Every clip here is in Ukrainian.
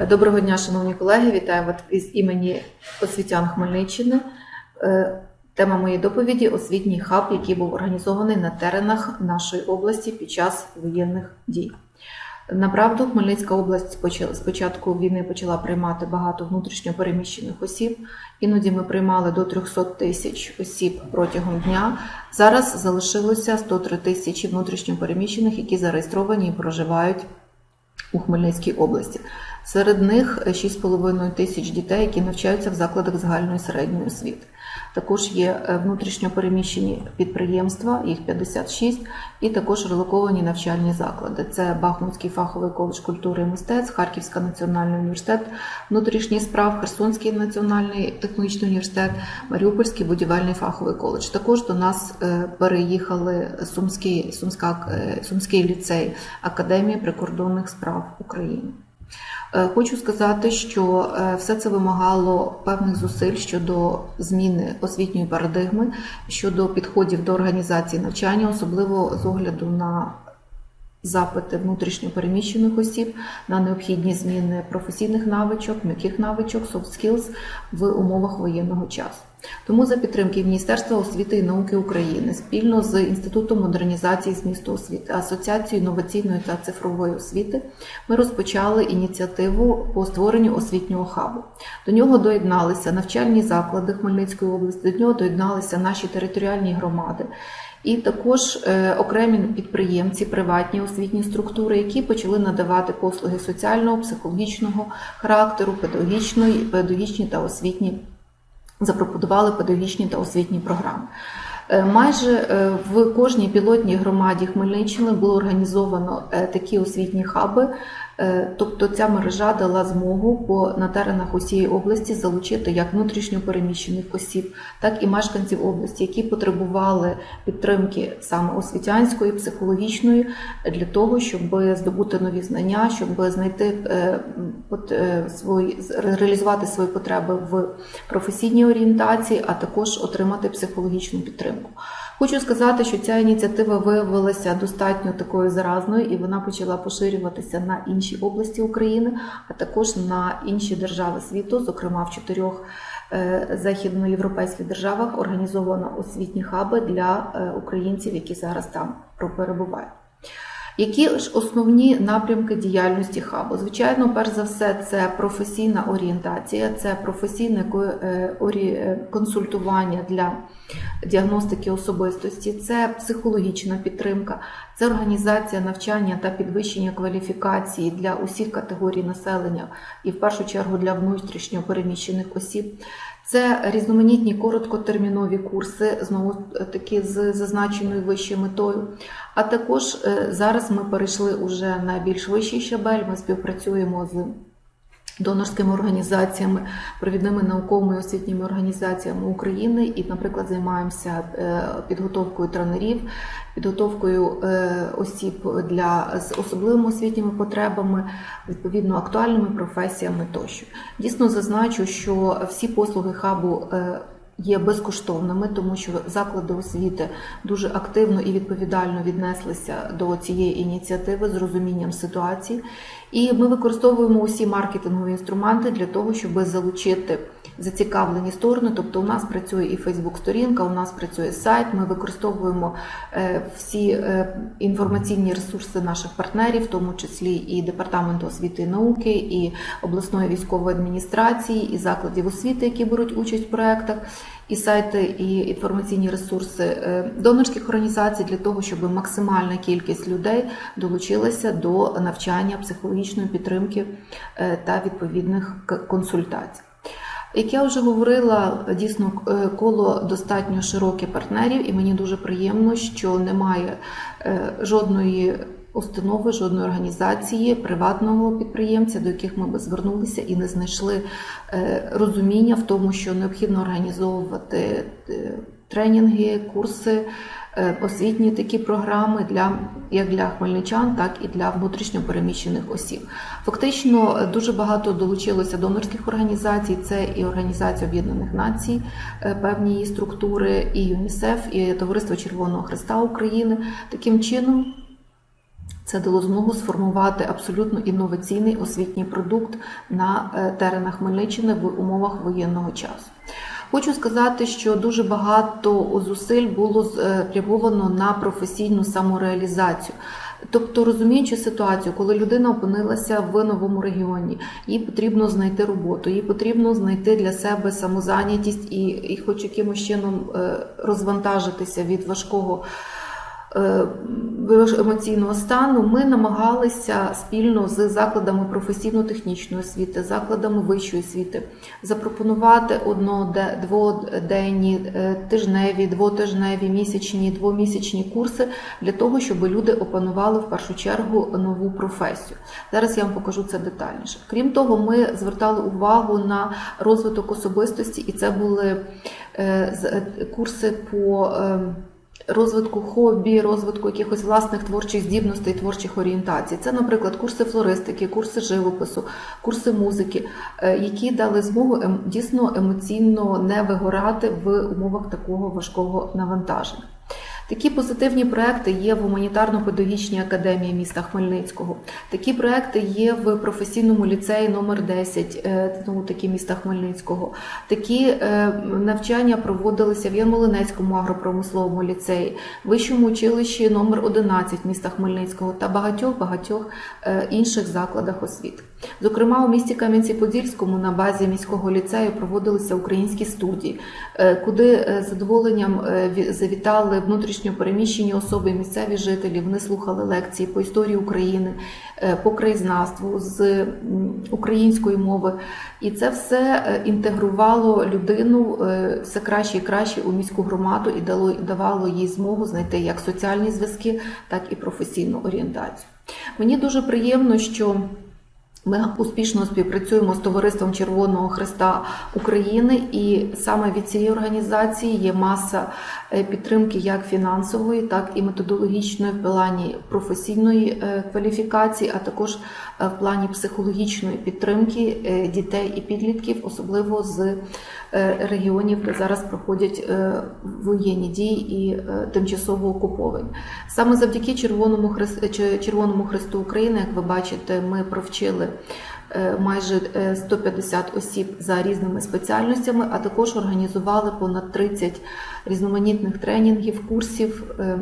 Доброго дня, шановні колеги. Вітаю вас із імені освітян Хмельниччини. Е, Тема моєї доповіді освітній хаб, який був організований на теренах нашої області під час воєнних дій. Направду, Хмельницька область з початку війни почала приймати багато внутрішньопереміщених осіб. Іноді ми приймали до 300 тисяч осіб протягом дня. Зараз залишилося 103 тисячі внутрішньопереміщених, які зареєстровані і проживають у Хмельницькій області. Серед них 6,5 тисяч дітей, які навчаються в закладах загальної середньої освіти. Також є е, внутрішньопереміщені підприємства, їх 56, і також релоковані навчальні заклади. Це Бахмутський фаховий коледж культури і мистецтв, Харківський національний університет внутрішніх справ, Херсонський національний технологічний університет, Маріупольський будівельний фаховий коледж. Також до нас е, переїхали Сумський, Сумська, е, Сумський ліцей Академії прикордонних справ України. Е, Хочу сказати, що е, все це вимагало певних зусиль щодо зміни освітньої парадигми, щодо підходів до організації навчання, особливо з огляду на запити внутрішньопереміщених осіб, на необхідні зміни професійних навичок, м'яких навичок, soft skills в умовах воєнного часу. Тому за підтримки Міністерства освіти і науки України спільно з Інститутом модернізації змісту освіти, Асоціацією інноваційної та цифрової освіти ми розпочали ініціативу по створенню освітнього хабу. До нього доєдналися навчальні заклади Хмельницької області, до нього доєдналися наші територіальні громади. І також е, окремі підприємці, приватні освітні структури, які почали надавати послуги соціального, психологічного характеру, педагогічної, педагогічні та освітні запропонували педагогічні та освітні програми. Е, Майже е, в кожній пілотній громаді Хмельниччини було організовано е, такі освітні хаби, тобто ця мережа дала змогу по на усієї області залучити як внутрішньопереміщених осіб, так і мешканців області, які потребували підтримки саме освітянської, психологічної для того, щоб здобути нові знання, щоб знайти е, е, свої реалізувати свої потреби в професійній орієнтації, а також отримати психологічну підтримку. Хочу сказати, що ця ініціатива виявилася достатньо такою заразною, і вона почала поширюватися на інші області України, а також на інші держави світу, зокрема в чотирьох е, західноєвропейських державах організовано освітні хаби для е, українців, які зараз там перебувають. Які ж основні напрямки діяльності хабу? Звичайно, перш за все, це професійна орієнтація, це професійне е, консультування для діагностики особистості, це психологічна підтримка, це організація навчання та підвищення кваліфікації для усіх категорій населення і в першу чергу для внутрішньо переміщених осіб. Це різноманітні короткотермінові курси, знову таки з зазначеною вищою метою. А також е, зараз ми перейшли уже на більш вищий щабель. Ми співпрацюємо з донорськими організаціями, провідними науковими і освітніми організаціями України і, наприклад, займаємося е, підготовкою тренерів, підготовкою е, осіб для з особливими освітніми потребами, відповідно актуальними професіями тощо. Дійсно зазначу, що всі послуги хабу. Є безкоштовними, тому що заклади освіти дуже активно і відповідально віднеслися до цієї ініціативи з розумінням ситуації. І ми використовуємо усі маркетингові інструменти для того, щоб залучити зацікавлені сторони. Тобто, у нас працює і Фейсбук-сторінка, у нас працює сайт. Ми використовуємо е, всі е, інформаційні ресурси наших партнерів, в тому числі і департаменту освіти і науки, і обласної військової адміністрації, і закладів освіти, які беруть участь в проектах. І сайти, і інформаційні ресурси е, донорських організацій для того, щоб максимальна кількість людей долучилася до навчання психологічної підтримки е, та відповідних консультацій. Як я вже говорила, дійсно е, коло достатньо широке партнерів, і мені дуже приємно, що немає жодної установи, жодної організації, приватного підприємця, до яких ми би звернулися і не знайшли е, розуміння в тому, що необхідно організовувати е, тренінги, курси, е, освітні такі програми для як для хмельничан, так і для внутрішньопереміщених осіб. Фактично дуже багато долучилося донорських організацій. Це і Організація Об'єднаних Націй, певні її структури, і ЮНІСЕФ, і Товариство Червоного Христа України. Таким чином Це дало змогу сформувати абсолютно інноваційний освітній продукт на е, теренах Хмельниччини в умовах воєнного часу. Хочу сказати, що дуже багато зусиль було спрямовано на професійну самореалізацію. Тобто, розуміючи ситуацію, коли людина опинилася в новому регіоні, їй потрібно знайти роботу, їй потрібно знайти для себе самозайнятість і, і хоч якимось чином е, розвантажитися від важкого е, емоційного стану, ми намагалися спільно з закладами професійно-технічної освіти, закладами вищої освіти запропонувати одноде- дводенні, е, тижневі, двотижневі, місячні, двомісячні курси для того, щоб люди опанували в першу чергу нову професію. Зараз я вам покажу це детальніше. Крім того, ми звертали увагу на розвиток особистості, і це були е, е, курси по. Розвитку хобі, розвитку якихось власних творчих здібностей, творчих орієнтацій. Це, наприклад, курси флористики, курси живопису, курси музики, е, які дали змогу ем- дійсно емоційно не вигорати в умовах такого важкого навантаження. Такі позитивні проекти є в гуманітарно-педагогічній академії міста Хмельницького. Такі проекти є в професійному ліцеї номер 10 е, знову таки міста Хмельницького. Такі е, навчання проводилися в Ярмолинецькому агропромисловому ліцеї, вищому училищі номер 11 міста Хмельницького та багатьох багатьох е, інших закладах освіти. Зокрема, у місті Кам'янці-Подільському на базі міського ліцею проводилися українські студії, е, куди е, з задоволенням е, завітали внутрішньо переміщені особи, місцеві жителі. Вони слухали лекції по історії України, по краєзнавству з української мови. І це все інтегрувало людину все краще і краще у міську громаду і дало давало їй змогу знайти як соціальні зв'язки, так і професійну орієнтацію. Мені дуже приємно, що ми успішно співпрацюємо з товариством Червоного Христа України, і саме від цієї організації є маса е, підтримки як фінансової, так і методологічної в плані професійної е, кваліфікації, а також е, в плані психологічної підтримки дітей і підлітків, особливо з регіонів, де зараз проходять воєнні дії і тимчасово окуповані. Саме завдяки Червоному Хресту, Червоному Хресту України, як ви бачите, ми провчили майже е, 150 осіб за різними спеціальностями, а також організували понад 30 різноманітних тренінгів, курсів. е,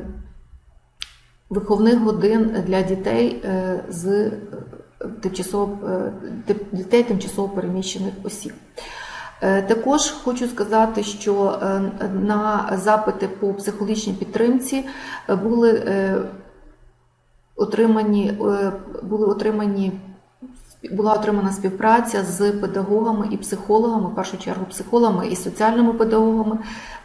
Виховних годин для дітей е, з е, тимчасово е, дітей тимчасово переміщених осіб. Е, Також хочу сказати, що е, на запити по психологічній підтримці е, були е, отримані, е, були отримані була отримана співпраця з педагогами і психологами, в першу чергу психологами і соціальними педагогами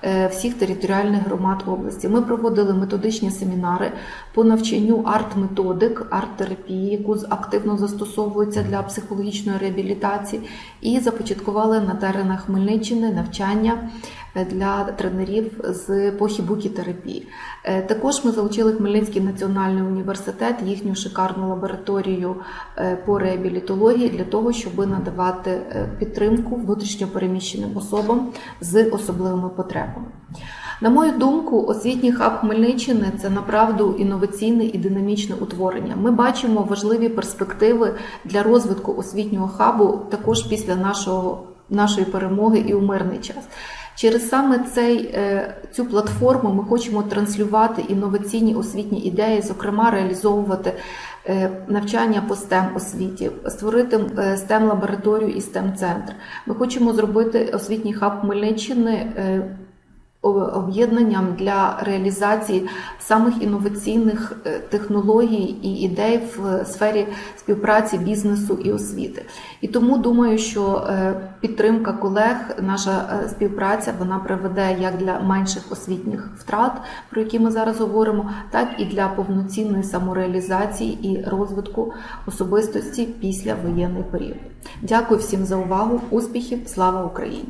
е, всіх територіальних громад області. Ми проводили методичні семінари по навчанню арт-методик, арт-терапії, яку активно застосовується для психологічної реабілітації, і започаткували на теренах Хмельниччини навчання для тренерів з по хібукі-терапії. Е, Також ми залучили Хмельницький національний університет, їхню шикарну лабораторію е, по реабілітології для того, щоб надавати е, підтримку внутрішньопереміщеним особам з особливими потребами. На мою думку, освітній хаб Хмельниччини це направду інноваційне і динамічне утворення. Ми бачимо важливі перспективи для розвитку освітнього хабу також після нашого, нашої перемоги і у мирний час. Через саме цей, е, цю платформу ми хочемо транслювати інноваційні освітні ідеї, зокрема реалізовувати е, навчання по STEM освіті, створити е, STEM лабораторію і STEM центр. Ми хочемо зробити освітній хаб Хмельниччини. Об'єднанням для реалізації самих інноваційних е, технологій і ідей в сфері співпраці бізнесу і освіти. І тому думаю, що е, підтримка колег, наша е, співпраця, вона приведе як для менших освітніх втрат, про які ми зараз говоримо, так і для повноцінної самореалізації і розвитку особистості після воєнний період. Дякую всім за увагу, успіхів, слава Україні!